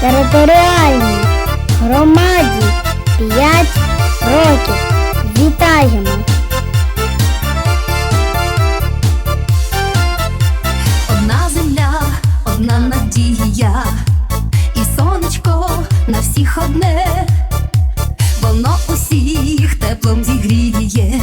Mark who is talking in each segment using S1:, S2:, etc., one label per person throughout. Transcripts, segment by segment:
S1: територіальній громаді 5 років. Вітаємо!
S2: Одна земля, одна надія, і сонечко на всіх одне, воно усіх теплом зігріє,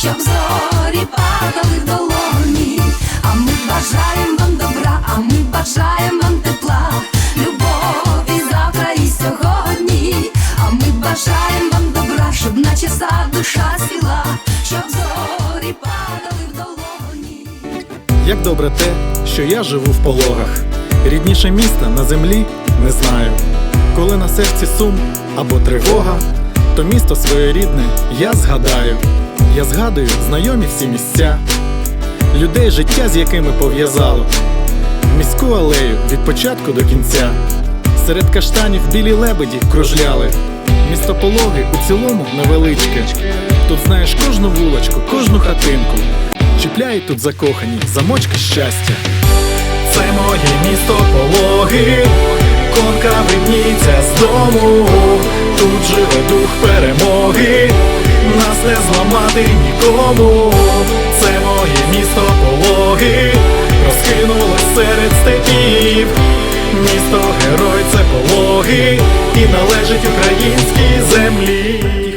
S2: щоб зорі падали в долоні. А ми бажаємо вам добра, а ми бажаємо вам тепла, любові завтра і сьогодні. А ми бажаємо вам добра, щоб наче сад душа ціла, щоб зорі падали в долоні.
S3: Як добре те, що я живу в пологах. Рідніше міста на землі не знаю. Коли на серці сум або тривога, то місто своєрідне я згадаю. Я згадую знайомі всі місця, людей, життя з якими пов'язало. Міську алею від початку до кінця. Серед каштанів білі лебеді кружляли. Місто пологи у цілому невеличке. Тут знаєш кожну вулочку, кожну хатинку. Чіпляють тут закохані замочки щастя. Це моє місто пологи, конка видніться з дому. Тут живе дух перемоги, зламати нікому. Це моє місто пологи, розкинулось серед степів. Місто герой це пологи і належить українській землі.